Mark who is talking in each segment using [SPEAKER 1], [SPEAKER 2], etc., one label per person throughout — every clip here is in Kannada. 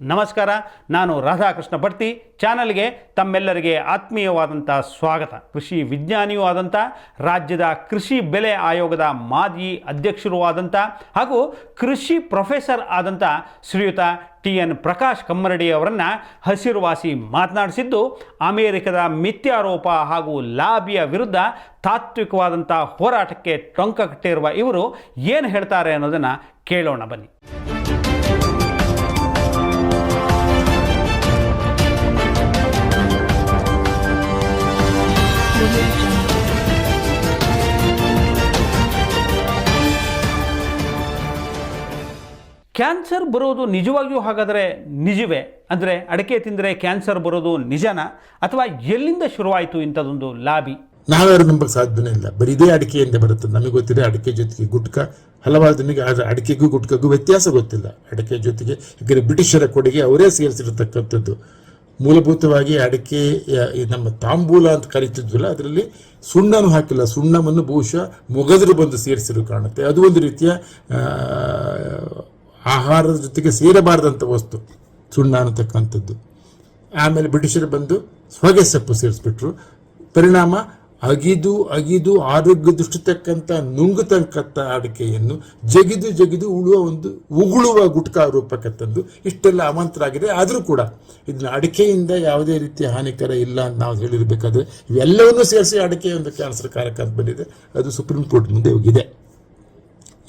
[SPEAKER 1] ನಮಸ್ಕಾರ, ನಾನು ರಾಧಾಕೃಷ್ಣ ಭಟ್ಟಿ. ಚಾನಲ್ಗೆ ತಮ್ಮೆಲ್ಲರಿಗೆ ಆತ್ಮೀಯವಾದಂಥ ಸ್ವಾಗತ. ಕೃಷಿ ವಿಜ್ಞಾನಿಯೂ ಆದಂಥ ರಾಜ್ಯದ ಕೃಷಿ ಬೆಲೆ ಆಯೋಗದ ಮಾಜಿ ಅಧ್ಯಕ್ಷರೂ ಆದಂಥ ಹಾಗೂ ಕೃಷಿ ಪ್ರೊಫೆಸರ್ ಆದಂಥ ಶ್ರೀಯುತ ಟಿ ಎನ್ ಪ್ರಕಾಶ್ ಕಮ್ಮರಡಿ ಅವರನ್ನು ಹಸಿರುವಾಸಿ ಮಾತನಾಡಿಸಿದ್ದು, ಅಮೆರಿಕದ ಮಿಥ್ಯಾರೋಪ ಹಾಗೂ ಲಾಬಿಯ ವಿರುದ್ಧ ತಾತ್ವಿಕವಾದಂಥ ಹೋರಾಟಕ್ಕೆ ಟೊಂಕ ಕಟ್ಟಿರುವ ಇವರು ಏನು ಹೇಳ್ತಾರೆ ಅನ್ನೋದನ್ನು ಕೇಳೋಣ ಬನ್ನಿ. ಕ್ಯಾನ್ಸರ್ ಬರೋದು ನಿಜವಾಗಿಯೂ ಹಾಗಾದರೆ ನಿಜವೇ? ಅಂದರೆ ಅಡಿಕೆ ತಿಂದರೆ ಕ್ಯಾನ್ಸರ್ ಬರೋದು ನಿಜನ? ಅಥವಾ ಎಲ್ಲಿಂದ ಶುರುವಾಯಿತು ಇಂಥದ್ದೊಂದು ಲಾಬಿ?
[SPEAKER 2] ನಾವ್ಯಾರು ನಂಬಕ್ ಸಾಧ್ಯನೇ ಇಲ್ಲ. ಬರೀ ಇದೇ ಅಡಿಕೆಯಿಂದ ಬರುತ್ತೆ. ನಮಗೆ ಗೊತ್ತಿದೆ ಅಡಿಕೆ ಜೊತೆಗೆ ಗುಟ್ಕ. ಹಲವಾರು ಜನಕ್ಕೆ ಆದರೆ ಅಡಿಕೆಗೂ ಗುಟ್ಕಗೂ ವ್ಯತ್ಯಾಸ ಗೊತ್ತಿಲ್ಲ. ಅಡಿಕೆ ಜೊತೆಗೆ ಯಾಕಂದರೆ ಬ್ರಿಟಿಷರ ಕೊಡುಗೆ ಅವರೇ ಸೇರಿಸಿರತಕ್ಕಂಥದ್ದು. ಮೂಲಭೂತವಾಗಿ ಅಡಿಕೆ ನಮ್ಮ ತಾಂಬೂಲ ಅಂತ ಕರೀತಿದ್ವಲ್ಲ, ಅದರಲ್ಲಿ ಸುಣ್ಣನೂ ಹಾಕಿಲ್ಲ. ಸುಣ್ಣವನ್ನು ಬಹುಶಃ ಮೊಗದರು ಬಂದು ಸೇರಿಸಿರು ಕಾಣುತ್ತೆ. ಅದು ಒಂದು ರೀತಿಯ ಆಹಾರದ ಜೊತೆಗೆ ಸೇರಬಾರದಂಥ ವಸ್ತು, ಸುಣ್ಣ ಅನ್ನತಕ್ಕಂಥದ್ದು. ಆಮೇಲೆ ಬ್ರಿಟಿಷರು ಬಂದು ಹೊಗೆ ಸೊಪ್ಪು ಸೇರಿಸ್ಬಿಟ್ರು. ಪರಿಣಾಮ ಅಗಿದು ಅಗಿದು ಆರೋಗ್ಯ ದುಷ್ಟತಕ್ಕಂಥ ನುಂಗತಕ್ಕಂಥ ಅಡಿಕೆಯನ್ನು ಜಗಿದು ಜಗಿದು ಉಳುವ ಒಂದು ಉಗುಳುವ ಗುಟ್ಕಾ ರೂಪಕ್ಕೆ ತಂದು ಇಷ್ಟೆಲ್ಲ ಅಮಂತ್ರ ಆಗಿದೆ ಆದರೂ ಕೂಡ ಇದನ್ನ ಅಡಿಕೆಯಿಂದ ಯಾವುದೇ ರೀತಿಯ ಹಾನಿಕರ ಇಲ್ಲ ಅಂತ ನಾವು ಹೇಳಿರಬೇಕಾದ್ರೆ ಇವೆಲ್ಲವನ್ನೂ ಸೇರಿಸಿ ಅಡಿಕೆ ಒಂದು ಕ್ಯಾನ್ಸರ್ ಕಾರಕ ಅಂತ ಬಂದಿದೆ. ಅದು ಸುಪ್ರೀಂ ಕೋರ್ಟ್ ಮುಂದೆ ಹೋಗಿದೆ.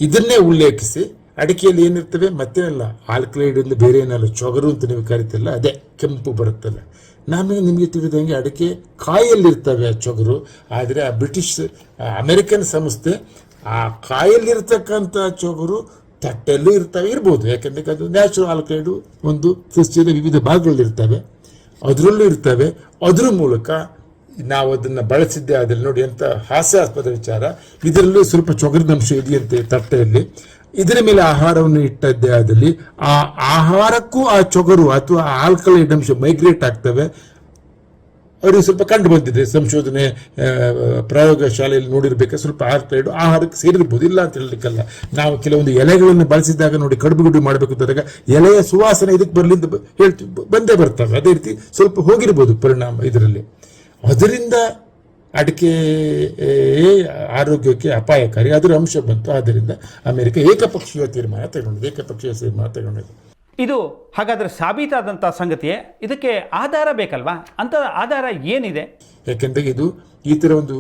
[SPEAKER 2] ಇದನ್ನೇ ಉಲ್ಲೇಖಿಸಿ ಅಡಿಕೆಯಲ್ಲಿ ಏನಿರ್ತವೆ? ಮತ್ತೇನಲ್ಲ ಆಲ್ಕಲೈಡ್ ಒಂದು ಬೇರೆ ಏನಲ್ಲ ಚೊಗರು ಅಂತ ನೀವು ಕರಿತಿಲ್ಲ ಅದೇ ಕೆಂಪು ಬರುತ್ತಲ್ಲ. ನಾನು ನಿಮಗೆ ತಿಳಿದಂಗೆ ಅಡಿಕೆ ಕಾಯಲ್ಲಿರ್ತವೆ ಆ ಚೊಗರು, ಆದರೆ ಆ ಬ್ರಿಟಿಷ್ ಅಮೆರಿಕನ್ ಸಂಸ್ಥೆ ಆ ಕಾಯಲ್ಲಿರ್ತಕ್ಕಂಥ ಚೊಗರು ತಟ್ಟೆಲ್ಲೂ ಇರ್ತವೆ, ಇರ್ಬೋದು. ಯಾಕಂದ್ರೆ ಅದು ನ್ಯಾಚುರಲ್ ಆಲ್ಕಲೈಡು ಒಂದು ಸಸ್ಯದ ವಿವಿಧ ಭಾಗಗಳಿರ್ತವೆ ಅದರಲ್ಲೂ ಇರ್ತವೆ. ಅದ್ರ ಮೂಲಕ ನಾವು ಅದನ್ನು ಬಳಸಿದ್ದೆ ಅದ್ರಲ್ಲಿ ನೋಡಿ ಅಂತ ಹಾಸ್ಯಾಸ್ಪದ ವಿಚಾರ. ಇದರಲ್ಲೂ ಸ್ವಲ್ಪ ಚೊಗರಿನಂಶ ಇದೆಯಂತೆ ತಟ್ಟೆಯಲ್ಲಿ. ಇದರ ಮೇಲೆ ಆಹಾರವನ್ನು ಇಟ್ಟದ್ದೇ ಆದಲ್ಲಿ ಆ ಆಹಾರಕ್ಕೂ ಆ ಚೊಗರು ಅಥವಾ ಆಲ್ಕಲೈಡ್ ಅಂಶ ಮೈಗ್ರೇಟ್ ಆಗ್ತವೆ. ಅವರಿಗೆ ಸ್ವಲ್ಪ ಕಂಡು ಬಂದಿದೆ. ಸಂಶೋಧನೆ ಪ್ರಯೋಗ ಶಾಲೆಯಲ್ಲಿ ನೋಡಿರ್ಬೇಕು ಸ್ವಲ್ಪ ಆಲ್ಕಲೈಡ್ ಆಹಾರಕ್ಕೆ ಸೇರಿರ್ಬೋದು, ಇಲ್ಲ ಅಂತ ಹೇಳಲಿಕ್ಕಲ್ಲ. ನಾವು ಕೆಲವೊಂದು ಎಲೆಗಳನ್ನು ಬಳಸಿದಾಗ ನೋಡಿ ಕಡುಬು ಗುಡ್ಡು ಮಾಡಬೇಕು ಅಂದಾಗ ಎಲೆಯ ಸುವಾಸನೆ ಇದಕ್ಕೆ ಬರಲಿ ಅಂತ ಹೇಳ್ತೀವಿ. ಬಂದೇ ಬರ್ತವೆ. ಅದೇ ರೀತಿ ಸ್ವಲ್ಪ ಹೋಗಿರ್ಬೋದು ಪರಿಣಾಮ ಇದರಲ್ಲಿ. ಅದರಿಂದ ಅಡಿಕೆ ಆರೋಗ್ಯಕ್ಕೆ ಅಪಾಯಕಾರಿ. ಅದರ ಅಂಶ ಬಂತು. ಆದ್ದರಿಂದ ಅಮೆರಿಕ ಏಕಪಕ್ಷೀಯ ತೀರ್ಮಾನ ತಗೊಂಡಿದೆ ಏಕಪಕ್ಷೀಯ ತೀರ್ಮಾನ ತಗೊಂಡಿದೆ
[SPEAKER 1] ಇದು ಹಾಗಾದರೆ ಸಾಬೀತಾದಂಥ ಸಂಗತಿಯೇ? ಇದಕ್ಕೆ ಆಧಾರ ಬೇಕಲ್ವಾ? ಅಂತ ಆಧಾರ ಏನಿದೆ?
[SPEAKER 2] ಯಾಕೆಂದರೆ ಇದು ಈ ಥರ ಒಂದು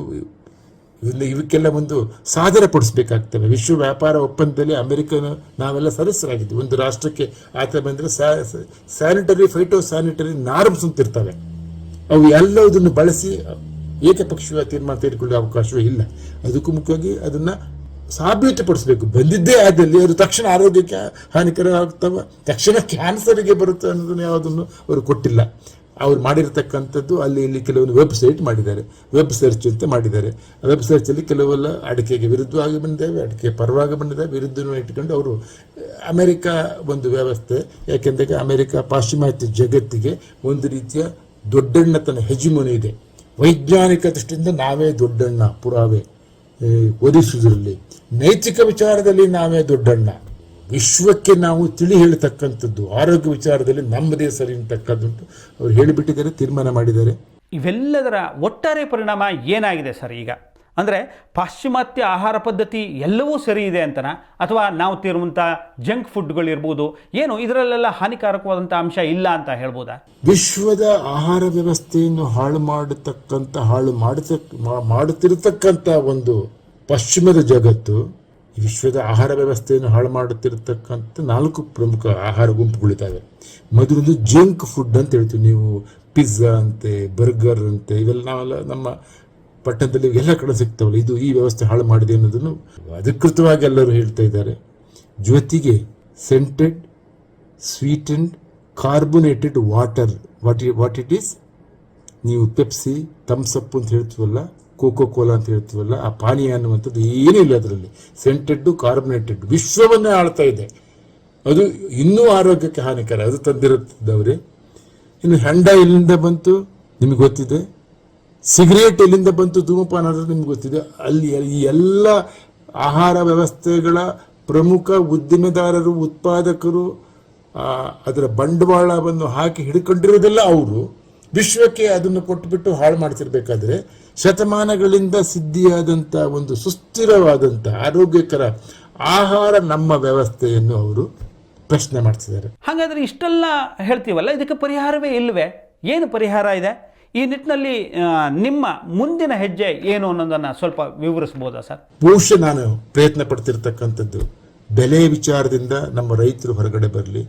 [SPEAKER 2] ಇವಕ್ಕೆಲ್ಲ ಒಂದು ಸಾಧನೆ ಪಡಿಸ್ಬೇಕಾಗ್ತವೆ ವಿಶ್ವ ವ್ಯಾಪಾರ ಒಪ್ಪಂದದಲ್ಲಿ ಅಮೆರಿಕನ ನಾವೆಲ್ಲ ಸದಸ್ಯರಾಗಿದ್ವಿ. ಒಂದು ರಾಷ್ಟ್ರಕ್ಕೆ ಆತ ಬಂದರೆ ಸ್ಯಾನಿಟರಿ ಫೈಟೋ ಸ್ಯಾನಿಟರಿ ನಾರ್ಮ್ಸ್ ಅಂತ ಇರ್ತವೆ. ಅವು ಎಲ್ಲವುದನ್ನು ಬಳಸಿ ಏಕಪಕ್ಷೀಯ ತೀರ್ಮಾನ ತೆಗೆದುಕೊಳ್ಳುವ ಅವಕಾಶವೇ ಇಲ್ಲ. ಅದಕ್ಕೂ ಮುಖ್ಯವಾಗಿ ಅದನ್ನ ಸಾಬೀತುಪಡಿಸಬೇಕು. ಬಂದಿದ್ದೇ ಆದಲ್ಲಿ ಅದು ತಕ್ಷಣ ಆರೋಗ್ಯಕ್ಕೆ ಹಾನಿಕರ ಆಗ್ತವೆ, ತಕ್ಷಣ ಕ್ಯಾನ್ಸರ್ಗೆ ಬರುತ್ತೆ ಅನ್ನೋದನ್ನು ಯಾವುದನ್ನು ಅವರು ಕೊಟ್ಟಿಲ್ಲ. ಅವ್ರು ಮಾಡಿರತಕ್ಕಂಥದ್ದು ಅಲ್ಲಿ ಇಲ್ಲಿ ಕೆಲವೊಂದು ವೆಬ್ಸೈಟ್ ಮಾಡಿದ್ದಾರೆ. ವೆಬ್ ಸರ್ಚ್ ಅಂತ ಮಾಡಿದ್ದಾರೆ. ವೆಬ್ ಸರ್ಚಲ್ಲಿ ಕೆಲವೆಲ್ಲ ಅಡಿಕೆಗೆ ವಿರುದ್ಧವಾಗಿ ಬಂದಿದ್ದಾವೆ ಅಡಿಕೆ ಪರವಾಗಿ ಬಂದಿದ್ದಾವೆ ವಿರುದ್ಧವನ್ನು ಇಟ್ಕೊಂಡು ಅವರು, ಅಮೆರಿಕ ಒಂದು ವ್ಯವಸ್ಥೆ, ಯಾಕೆಂದರೆ ಅಮೆರಿಕ ಪಾಶ್ಚಿಮಾತ್ಯ ಜಗತ್ತಿಗೆ ಒಂದು ರೀತಿಯ ದೊಡ್ಡಣ್ಣತನ ಹೆಜಿಮೊನಿ ಇದೆ. ವೈಜ್ಞಾನಿಕ ದೃಷ್ಟಿಯಿಂದ ನಾವೇ ದೊಡ್ಡಣ್ಣ, ಪುರಾವೆ ಒದಗಿಸುವುದರಲ್ಲಿ ನೈತಿಕ ವಿಚಾರದಲ್ಲಿ ನಾವೇ ದೊಡ್ಡಣ್ಣ. ವಿಶ್ವಕ್ಕೆ ನಾವು ತಿಳಿ ಹೇಳತಕ್ಕಂಥದ್ದು, ಆರೋಗ್ಯ ವಿಚಾರದಲ್ಲಿ ನಮ್ಮದೇ ಸರಿ ಅಂತಕ್ಕಂಥದ್ದು ಅವ್ರು ಹೇಳಿಬಿಟ್ಟಿದ್ದಾರೆ, ತೀರ್ಮಾನ ಮಾಡಿದ್ದಾರೆ.
[SPEAKER 1] ಇವೆಲ್ಲದರ ಒಟ್ಟಾರೆ ಪರಿಣಾಮ ಏನಾಗಿದೆ ಸರ್ ಈಗ? ಅಂದರೆ ಪಾಶ್ಚಿಮಾತ್ಯ ಆಹಾರ ಪದ್ಧತಿ ಎಲ್ಲವೂ ಸರಿ ಇದೆ ಅಂತನ? ಅಥವಾ ನಾವು ತಿರುವಂಥ ಜಂಕ್ ಫುಡ್ಗಳಿರ್ಬೋದು, ಏನು ಇದರಲ್ಲೆಲ್ಲ ಹಾನಿಕಾರಕವಾದಂಥ ಅಂಶ ಇಲ್ಲ ಅಂತ ಹೇಳ್ಬೋದಾ?
[SPEAKER 2] ವಿಶ್ವದ ಆಹಾರ ವ್ಯವಸ್ಥೆಯನ್ನು ಹಾಳು ಮಾಡತಕ್ಕಂಥ ಹಾಳು ಮಾಡತ ಮಾಡುತ್ತಿರತಕ್ಕಂಥ ಒಂದು ಪಶ್ಚಿಮದ ಜಗತ್ತು ವಿಶ್ವದ ಆಹಾರ ವ್ಯವಸ್ಥೆಯನ್ನು ಹಾಳು ಮಾಡುತ್ತಿರತಕ್ಕಂಥ ನಾಲ್ಕು ಪ್ರಮುಖ ಆಹಾರ ಗುಂಪುಗಳಿದ್ದಾವೆ. ಮೊದಲೊಂದು ಜಂಕ್ ಫುಡ್ ಅಂತ ಹೇಳ್ತೀವಿ ನೀವು. ಪಿಜ್ಜಾ ಅಂತೆ, ಬರ್ಗರ್ ಅಂತೆ, ಇವೆಲ್ಲ ನಾವೆಲ್ಲ ನಮ್ಮ ಪಟ್ಟಣದಲ್ಲಿ ಎಲ್ಲ ಕಡೆ ಸಿಗ್ತಾವಲ್ಲ, ಇದು ಈ ವ್ಯವಸ್ಥೆ ಹಾಳು ಮಾಡಿದೆ ಅನ್ನೋದನ್ನು ಅಧಿಕೃತವಾಗಿ ಎಲ್ಲರೂ ಹೇಳ್ತಾ ಇದ್ದಾರೆ. ಜೊತೆಗೆ scented sweetened carbonated water what what it is ನೀವು ಪೆಪ್ಸಿ ಥಮ್ಸ್ ಅಪ್ ಅಂತ ಹೇಳ್ತೀವಲ್ಲ ಕೋಕೋ ಕೋಲಾ ಅಂತ ಹೇಳ್ತೀವಲ್ಲ, ಆ ಪಾನೀಯ ಅನ್ನುವಂಥದ್ದು ಏನೂ ಇಲ್ಲ ಅದರಲ್ಲಿ. ಸೆಂಟೆಡ್ಡು ಕಾರ್ಬೊನೇಟೆಡ್ ವಿಶ್ವವನ್ನೇ ಆಳ್ತಾ ಇದೆ. ಅದು ಇನ್ನೂ ಆರೋಗ್ಯಕ್ಕೆ ಹಾನಿಕರ, ಅದು ತಂದಿರುತ್ತಿದ್ದವ್ರೆ ಇನ್ನು ಹೆಂಡ ಎಲ್ಲಿಂದ ಬಂತು, ನಿಮಗೆ ಗೊತ್ತಿದೆ. ಸಿಗರೇಟ್ ಎಲ್ಲಿಂದ ಬಂತು ಧೂಮಪಾನ ಅನ್ನೋದು ನಿಮ್ಗೆ ಗೊತ್ತಿದೆ. ಅಲ್ಲಿ ಈ ಎಲ್ಲ ಆಹಾರ ವ್ಯವಸ್ಥೆಗಳ ಪ್ರಮುಖ ಉದ್ದಿಮೆದಾರರು, ಉತ್ಪಾದಕರು ಅದರ ಬಂಡವಾಳವನ್ನು ಹಾಕಿ ಹಿಡ್ಕೊಂಡಿರೋದೆಲ್ಲ ಅವರು. ವಿಶ್ವಕ್ಕೆ ಅದನ್ನು ಕೊಟ್ಟುಬಿಟ್ಟು ಹಾಳು ಮಾಡ್ತಿರ್ಬೇಕಾದ್ರೆ ಶತಮಾನಗಳಿಂದ ಸಿದ್ಧಿಯಾದಂಥ ಒಂದು ಸುಸ್ಥಿರವಾದಂಥ ಆರೋಗ್ಯಕರ ಆಹಾರ ನಮ್ಮ ವ್ಯವಸ್ಥೆಯನ್ನು ಅವರು ಪ್ರಶ್ನೆ ಮಾಡ್ತಿದ್ದಾರೆ.
[SPEAKER 1] ಹಾಗಾದ್ರೆ ಇಷ್ಟೆಲ್ಲ ಹೇಳ್ತೀವಲ್ಲ? ಇದಕ್ಕೆ ಪರಿಹಾರವೇ ಇಲ್ಲವೇ ಏನು ಪರಿಹಾರ ಇದೆ? ಈ ನಿಟ್ಟಿನಲ್ಲಿ ನಿಮ್ಮ ಮುಂದಿನ ಹೆಜ್ಜೆ ಏನು ಅನ್ನೋದನ್ನು ಸ್ವಲ್ಪ ವಿವರಿಸ್ಬೋದಾ ಸರ್?
[SPEAKER 2] ಬಹುಶಃ ನಾನು ಪ್ರಯತ್ನ ಪಡ್ತಿರ್ತಕ್ಕಂಥದ್ದು, ಬೆಲೆ ವಿಚಾರದಿಂದ ನಮ್ಮ ರೈತರು ಹೊರಗಡೆ ಬರಲಿ.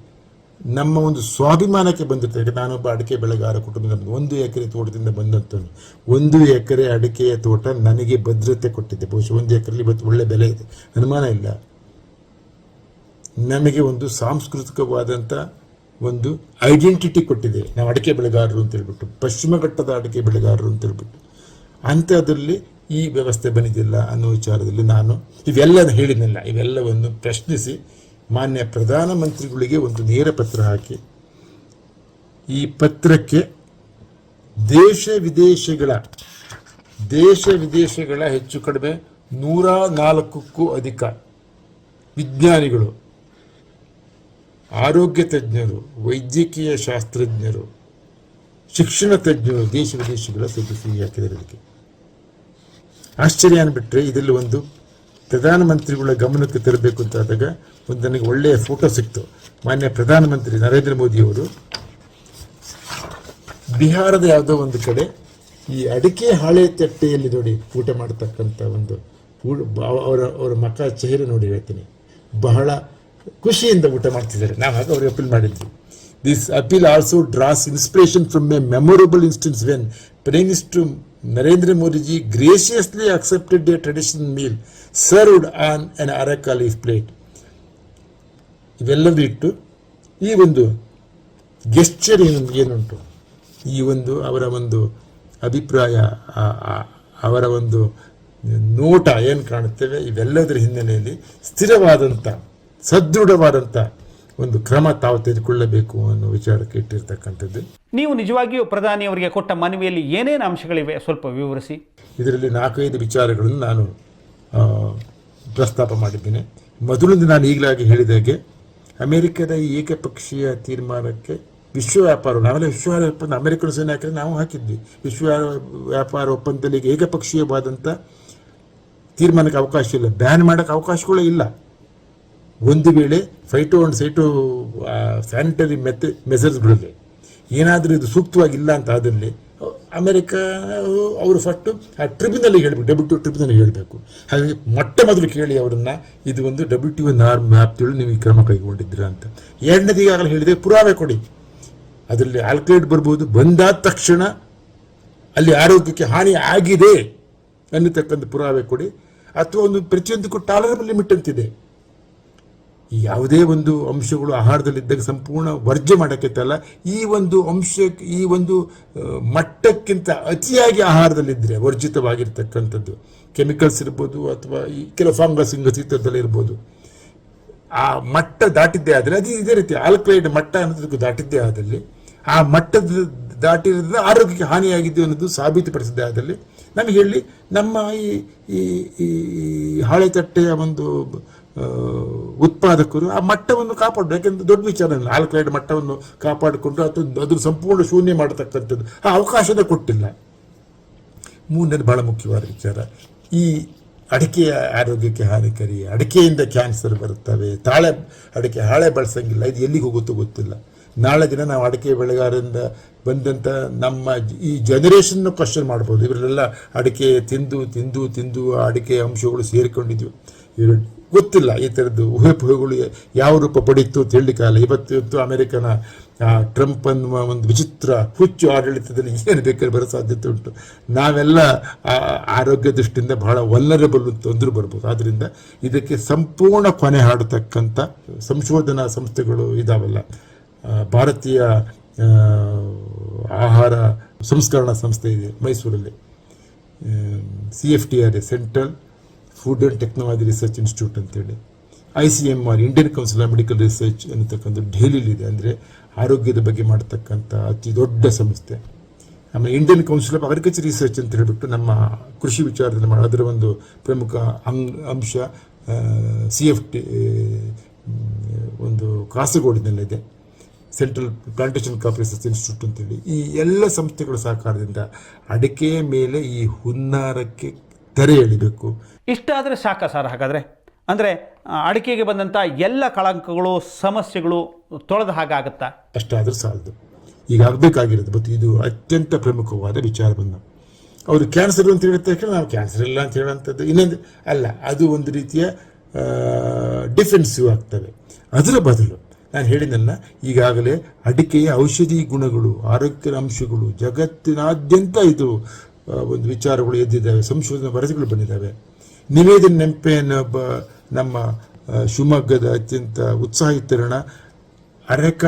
[SPEAKER 2] ನಮ್ಮ ಒಂದು ಸ್ವಾಭಿಮಾನಕ್ಕೆ ಬಂದಿರ್ತದೆ. ನಾನೊಬ್ಬ ಅಡಿಕೆ ಬೆಳೆಗಾರ ಕುಟುಂಬದ ಒಂದು ಎಕರೆ ತೋಟದಿಂದ ಬಂದಂಥವನು, ಒಂದು ಎಕರೆ ಅಡಿಕೆಯ ತೋಟ ನನಗೆ ಭದ್ರತೆ ಕೊಟ್ಟಿದೆ. ಬಹುಶಃ ಒಂದು ಎಕರೆಲಿ ಇವತ್ತು ಒಳ್ಳೆ ಬೆಲೆ ಇದೆ. ಅನುಮಾನ ಇಲ್ಲ. ನಮಗೆ ಒಂದು ಸಾಂಸ್ಕೃತಿಕವಾದಂಥ ಒಂದು ಐಡೆಂಟಿಟಿ ಕೊಟ್ಟಿದೆ ನಾವು ಅಡಿಕೆ ಬೆಳೆಗಾರರು ಅಂತ ಹೇಳ್ಬಿಟ್ಟು, ಪಶ್ಚಿಮ ಘಟ್ಟದ ಅಡಿಕೆ ಬೆಳೆಗಾರರು ಅಂತ ಹೇಳ್ಬಿಟ್ಟು. ಅಂಥದ್ರಲ್ಲಿ ಈ ವ್ಯವಸ್ಥೆ ಬಂದಿದ್ದಿಲ್ಲ ಅನ್ನೋ ವಿಚಾರದಲ್ಲಿ ನಾನು ಇವೆಲ್ಲ ಹೇಳಿದ್ನಲ್ಲ, ಇವೆಲ್ಲವನ್ನು ಪ್ರಶ್ನಿಸಿ ಮಾನ್ಯ ಪ್ರಧಾನಮಂತ್ರಿಗಳಿಗೆ ಒಂದು ನೇರ ಪತ್ರ ಹಾಕಿ, ಈ ಪತ್ರಕ್ಕೆ ದೇಶ ವಿದೇಶಗಳ ದೇಶ ವಿದೇಶಗಳ ಹೆಚ್ಚು ಕಡಿಮೆ ನೂರ ನಾಲ್ಕಕ್ಕೂ ಅಧಿಕ ವಿಜ್ಞಾನಿಗಳು ಆರೋಗ್ಯ ತಜ್ಞರು, ವೈದ್ಯಕೀಯ ಶಾಸ್ತ್ರಜ್ಞರು, ಶಿಕ್ಷಣ ತಜ್ಞರು ದೇಶ ವಿದೇಶಗಳ ಸುದ್ದಿ ಹಾಕಿದ್ದಾರೆ ಇದಕ್ಕೆ ಆಶ್ಚರ್ಯ ಅನ್ಬಿಟ್ರೆ ಇದರಲ್ಲಿ ಒಂದು ಪ್ರಧಾನಮಂತ್ರಿಗಳ ಗಮನಕ್ಕೆ ತರಬೇಕು ಅಂತ ಆದಾಗ ಒಂದು ನನಗೆ ಒಳ್ಳೆಯ ಫೋಟೋ ಸಿಕ್ತು. ಮಾನ್ಯ ಪ್ರಧಾನಮಂತ್ರಿ ನರೇಂದ್ರ ಮೋದಿಯವರು ಬಿಹಾರದ ಯಾವುದೋ ಒಂದು ಕಡೆ ಈ ಅಡಿಕೆ ಹಾಳೆ ತಟ್ಟೆಯಲ್ಲಿ ನೋಡಿ ಊಟ ಮಾಡತಕ್ಕಂಥ ಒಂದು ಅವರ ಅವರ ಮಕ್ಕಳ ಚೆಹರೆ ನೋಡಿ ಹೇಳ್ತೀನಿ. ಬಹಳ ಖುಷಿಯಿಂದ ಊಟ ಮಾಡ್ತಿದ್ದಾರೆ. ನಾವು ಹಾಗೆ ಅವ್ರಿಗೆ ಅಪೀಲ್ ಮಾಡಿದ್ವಿ. This appeal also draws inspiration from a memorable instance when prime minister Narendra Modiji graciously accepted a traditional meal served on an areca leaf plate ಇವೆಲ್ಲವೂ ಇಟ್ಟು ಈ ಒಂದು ಗೆಸ್ಚರ್ ಏನು, ಏನುಂಟು? ಈ ಒಂದು ಅವರ ಒಂದು ಅಭಿಪ್ರಾಯ ಅವರ ಒಂದು ನೋಟ ಏನು ಕಾಣುತ್ತೇವೆ? ಇವೆಲ್ಲದರ ಹಿನ್ನೆಲೆಯಲ್ಲಿ ಸ್ಥಿರವಾದಂಥ ಸದೃಢವಾದಂಥ ಒಂದು ಕ್ರಮ ತಾವು ತೆಗೆದುಕೊಳ್ಳಬೇಕು ಅನ್ನೋ ವಿಚಾರಕ್ಕೆ ಇಟ್ಟಿರ್ತಕ್ಕಂಥದ್ದು.
[SPEAKER 1] ನೀವು ನಿಜವಾಗಿಯೂ ಪ್ರಧಾನಿಯವರಿಗೆ ಕೊಟ್ಟ ಮನವಿಯಲ್ಲಿ ಏನೇನು ಅಂಶಗಳಿವೆ ಸ್ವಲ್ಪ ವಿವರಿಸಿ?
[SPEAKER 2] ಇದರಲ್ಲಿ ನಾಲ್ಕೈದು ವಿಚಾರಗಳನ್ನು ನಾನು ಪ್ರಸ್ತಾಪ ಮಾಡಿದ್ದೇನೆ. ಮೊದಲೊಂದು ನಾನು ಈಗಲಾಗಿ ಹೇಳಿದಾಗೆ ಅಮೆರಿಕದ ಈ ಏಕಪಕ್ಷೀಯ ತೀರ್ಮಾನಕ್ಕೆ ವಿಶ್ವ ವ್ಯಾಪಾರ ನಾವೆಲ್ಲ ವಿಶ್ವ ಒಪ್ಪಂದ ಅಮೆರಿಕನ್ ಸೇನೆ ಹಾಕಿದ್ರೆ ನಾವು ಹಾಕಿದ್ವಿ. ವಿಶ್ವ ವ್ಯಾಪಾರ ಒಪ್ಪಂದದಲ್ಲಿ ಏಕಪಕ್ಷೀಯವಾದಂಥ ತೀರ್ಮಾನಕ್ಕೆ ಅವಕಾಶ ಇಲ್ಲ. ಬ್ಯಾನ್ ಮಾಡೋಕ್ಕೆ ಅವಕಾಶಗಳೇ ಇಲ್ಲ. ಒಂದು ವೇಳೆ ಫೈಟೋ ಅಂಡ್ ಸೈಟೋ ಸ್ಯಾನಿಟರಿ ಮೆತೆ ಮೆಸರ್ಸ್ಗಳಲ್ಲಿ ಏನಾದರೂ ಇದು ಸೂಕ್ತವಾಗಿಲ್ಲ ಅಂತ ಆದಲ್ಲಿ ಅಮೆರಿಕ ಅವರು ಫಸ್ಟು ಆ ಟ್ರಿಬ್ಯುನಲ್ಗೆ ಹೇಳಬೇಕು ಡಬ್ಲ್ಯೂ ಟ್ರಿಪ್ನಲ್ಲಿ ಟ್ರಿಬ್ಯುನಲ್ಗೆ ಹೇಳಬೇಕು. ಹಾಗಾಗಿ ಮೊಟ್ಟ ಮೊದಲು ಕೇಳಿ ಅವರನ್ನು, ಇದು ಒಂದು ಡಬ್ಲ್ಯೂ ಟಿ ನಾರ್ಮ್ ವ್ಯಾಪ್ತಿಗಳು ನೀವು ಈ ಕ್ರಮ ಕೈಗೊಂಡಿದ್ದೀರಾ ಅಂತ. ಎರಡನೇದು ಈಗಾಗಲೇ ಹೇಳಿದೆ, ಪುರಾವೆ ಕೊಡಿ. ಅದರಲ್ಲಿ ಆಲ್ಕಲೈಡ್ ಬರ್ಬೋದು, ಬಂದಾದ ತಕ್ಷಣ ಅಲ್ಲಿ ಆರೋಗ್ಯಕ್ಕೆ ಹಾನಿ ಆಗಿದೆ ಅನ್ನತಕ್ಕಂಥ ಪುರಾವೆ ಕೊಡಿ. ಅಥವಾ ಒಂದು ಪ್ರತಿಯೊಂದಕ್ಕೂ ಟಾಲರಬಲ್ ಲಿಮಿಟ್ ಅಂತಿದೆ. ಈ ಯಾವುದೇ ಒಂದು ಅಂಶಗಳು ಆಹಾರದಲ್ಲಿದ್ದಾಗ ಸಂಪೂರ್ಣ ವರ್ಜ್ಯ ಮಾಡೋಕ್ಕಿತ್ತಲ್ಲ. ಈ ಒಂದು ಅಂಶ ಈ ಒಂದು ಮಟ್ಟಕ್ಕಿಂತ ಅತಿಯಾಗಿ ಆಹಾರದಲ್ಲಿದ್ದರೆ ವರ್ಜಿತವಾಗಿರ್ತಕ್ಕಂಥದ್ದು. ಕೆಮಿಕಲ್ಸ್ ಇರ್ಬೋದು ಅಥವಾ ಈ ಕೆಲವು ಫಂಗಸ್ ಇಂಗಸಿತದಲ್ಲಿ ಇರ್ಬೋದು. ಆ ಮಟ್ಟ ದಾಟಿದ್ದೇ ಆದರೆ ಅದು ಇದೇ ರೀತಿ ಆಲ್ಕಲೈಡ್ ಮಟ್ಟ ಅನ್ನೋದಕ್ಕೂ ದಾಟಿದ್ದೇ ಆದಲ್ಲಿ, ಆ ಮಟ್ಟದ ದಾಟಿರೋದ್ರಿಂದ ಆರೋಗ್ಯಕ್ಕೆ ಹಾನಿಯಾಗಿದೆ ಅನ್ನೋದು ಸಾಬೀತುಪಡಿಸಿದ್ದೆ ಆದಲ್ಲಿ ನಮಗೆ ಹೇಳಿ ನಮ್ಮ ಈ ಈ ಈ ಹಾಳೆ ತಟ್ಟೆಯ ಒಂದು ಉತ್ಪಾದಕರು ಆ ಮಟ್ಟವನ್ನು ಕಾಪಾಡು ಯಾಕೆಂದ್ರೆ ದೊಡ್ಡ ವಿಚಾರ ಆಲ್ಕಲೈಡ್ ಮಟ್ಟವನ್ನು ಕಾಪಾಡಿಕೊಂಡು ಅಥವಾ ಅದನ್ನು ಸಂಪೂರ್ಣ ಶೂನ್ಯ ಮಾಡತಕ್ಕಂಥದ್ದು. ಆ ಅವಕಾಶದ ಕೊಟ್ಟಿಲ್ಲ. ಮೂರನೇದು ಬಹಳ ಮುಖ್ಯವಾದ ವಿಚಾರ. ಈ ಅಡಿಕೆಯ ಆರೋಗ್ಯಕ್ಕೆ ಹಾನಿಕರಿ, ಅಡಿಕೆಯಿಂದ ಕ್ಯಾನ್ಸರ್ ಬರುತ್ತವೆ, ತಾಳೆ ಅಡಿಕೆ ಹಾಳೆ ಬಳಸಂಗಿಲ್ಲ, ಇದು ಎಲ್ಲಿಗೆ ಹೋಗುತ್ತೋ ಗೊತ್ತಿಲ್ಲ. ನಾಳೆ ದಿನ ನಾವು ಅಡಿಕೆ ಬೆಳೆಗಾರರಿಂದ ಬಂದಂಥ ನಮ್ಮ ಈ ಜನರೇಷನ್ನು ಕ್ವಶನ್ ಮಾಡ್ಬೋದು. ಇವರೆಲ್ಲ ಅಡಿಕೆ ತಿಂದು ತಿಂದು ತಿಂದು ಅಡಿಕೆ ಅಂಶಗಳು ಸೇರಿಕೊಂಡಿದ್ವು. ಗೊತ್ತಿಲ್ಲ ಈ ಥರದ್ದು ಊಹೆಪುಹೆಗಳು ಯಾವ ರೂಪ ಪಡೀತು ಅಂತ ಹೇಳಲಿಕ್ಕಾಗಲ್ಲ ಇವತ್ತು ಅಮೆರಿಕನ ಟ್ರಂಪ್ ಅನ್ನುವ ಒಂದು ವಿಚಿತ್ರ ಹುಚ್ಚು ಆಡಳಿತದಲ್ಲಿ ಏನು ಬೇಕಾದ್ರೆ ಬರೋ ಸಾಧ್ಯತೆ ಉಂಟು. ನಾವೆಲ್ಲ ಆರೋಗ್ಯ ದೃಷ್ಟಿಯಿಂದ ಬಹಳ ವಲ್ಲರಬಲ್ ತೊಂದರೆ ಬರ್ಬೋದು. ಆದ್ದರಿಂದ ಇದಕ್ಕೆ ಸಂಪೂರ್ಣ ಕೊನೆ ಹಾಡತಕ್ಕಂಥ ಸಂಶೋಧನಾ ಸಂಸ್ಥೆಗಳು ಇದಾವಲ್ಲ. ಭಾರತೀಯ ಆಹಾರ ಸಂಸ್ಕರಣಾ ಸಂಸ್ಥೆ ಇದೆ ಮೈಸೂರಲ್ಲಿ. C F T R I central food and technology research institute ಅಂತೇಳಿ. I C M R Indian council of medical research ಅನ್ನತಕ್ಕಂಥ ಇದೆ ಅಂದರೆ ಆರೋಗ್ಯದ ಬಗ್ಗೆ ಮಾಡ್ತಕ್ಕಂಥ ಅತಿ ದೊಡ್ಡ ಸಂಸ್ಥೆ. ಆಮೇಲೆ Indian council of agriculture research ಅಂತ ಹೇಳಿಬಿಟ್ಟು ನಮ್ಮ ಕೃಷಿ ವಿಚಾರದಲ್ಲಿ ಮಾಡಿ, ಅದರ ಒಂದು ಪ್ರಮುಖ ಅಂಗ್, ಅಂಶ ಸಿ ಎಫ್ ಟಿ ಒಂದು ಕಾಸರಗೋಡಿನಲ್ಲಿದೆ. Central plantation crop research institute ಅಂತೇಳಿ. ಈ ಎಲ್ಲ ಸಂಸ್ಥೆಗಳ ಸಹಕಾರದಿಂದ ಅಡಿಕೆಯ ಮೇಲೆ ಈ ಹುನ್ನಾರಕ್ಕೆ ತೆರೆ ಎಳಿಬೇಕು.
[SPEAKER 1] ಇಷ್ಟಾದರೆ ಸಾಕ ಸರ್ ಹಾಗಾದರೆ. ಅಂದರೆ ಅಡಿಕೆಗೆ ಬಂದಂಥ ಎಲ್ಲ ಕಳಂಕಗಳು ಸಮಸ್ಯೆಗಳು ತೊಳೆದ ಹಾಗಾಗತ್ತಾ
[SPEAKER 2] ಅಷ್ಟಾದರೂ ಸಾಲದು. ಈಗ ಆಗಬೇಕಾಗಿರೋದು ಮತ್ತು ಇದು ಅತ್ಯಂತ ಪ್ರಮುಖವಾದ ವಿಚಾರ ಬಂದ ಅವರು ಕ್ಯಾನ್ಸರ್ ಅಂತ ಹೇಳಿದ ತಕ್ಷಣ ನಾವು ಕ್ಯಾನ್ಸರ್ ಇಲ್ಲ ಅಂತ ಹೇಳುವಂಥದ್ದು. ಇನ್ನೊಂದು ಅಲ್ಲ ಅದು ಒಂದು ರೀತಿಯ ಡಿಫೆನ್ಸಿವ್ ಆಗ್ತವೆ. ಅದರ ಬದಲು ನಾನು ಹೇಳಿದ್ದಲ್ಲ ಈಗಾಗಲೇ ಅಡಿಕೆಯ ಔಷಧಿ ಗುಣಗಳು ಆರೋಗ್ಯದ ಅಂಶಗಳು ಜಗತ್ತಿನಾದ್ಯಂತ ಇದು ಒಂದು ವಿಚಾರಗಳು ಎದ್ದಿದ್ದಾವೆ, ಸಂಶೋಧನಾ ವರದಿಗಳು ಬಂದಿದ್ದಾವೆ. ನಿವೇದನ ನೆಂಪೆ ಅನ್ನೋ ನಮ್ಮ ಶಿವಮೊಗ್ಗದ ಅತ್ಯಂತ ಉತ್ಸಾಹಿತರಣ ಅರೆಕ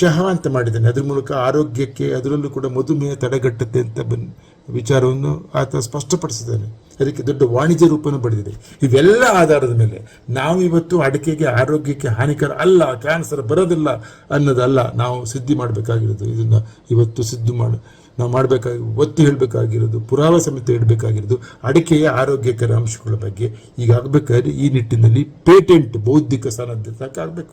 [SPEAKER 2] ಚಹಾ ಅಂತ ಮಾಡಿದ್ದಾನೆ. ಅದ್ರ ಮೂಲಕ ಆರೋಗ್ಯಕ್ಕೆ ಅದರಲ್ಲೂ ಕೂಡ ಮಧುಮೇಹ ತಡೆಗಟ್ಟುತ್ತೆ ಅಂತ ಬನ್ ವಿಚಾರವನ್ನು ಆತ ಸ್ಪಷ್ಟಪಡಿಸಿದ್ದಾನೆ. ಅದಕ್ಕೆ ದೊಡ್ಡ ವಾಣಿಜ್ಯ ರೂಪವನ್ನು ಪಡೆದಿದೆ ಇವೆಲ್ಲ ಆಧಾರದ ಮೇಲೆ ನಾವು ಇವತ್ತು ಅಡಿಕೆಗೆ ಆರೋಗ್ಯಕ್ಕೆ ಹಾನಿಕರ ಅಲ್ಲ, ಕ್ಯಾನ್ಸರ್ ಬರೋದಿಲ್ಲ ಅನ್ನೋದಲ್ಲ ನಾವು ಸಿದ್ಧಿ ಮಾಡಬೇಕಾಗಿರೋದು. ಇದನ್ನು ಇವತ್ತು ಸಿದ್ಧ ಮಾಡಿ ನಾವು ಮಾಡಬೇಕಾಗಿ, ಒತ್ತು ಹೇಳಬೇಕಾಗಿರೋದು, ಪುರಾವ ಸಮೇತ ಇಡಬೇಕಾಗಿರೋದು, ಅಡಿಕೆಯ ಆರೋಗ್ಯಕರ ಅಂಶಗಳ ಬಗ್ಗೆ ಈಗ ಆಗಬೇಕಾದ್ರೆ ಈ ನಿಟ್ಟಿನಲ್ಲಿ ಪೇಟೆಂಟ್ ಬೌದ್ಧಿಕ ಅಂತ ಆಗಬೇಕು.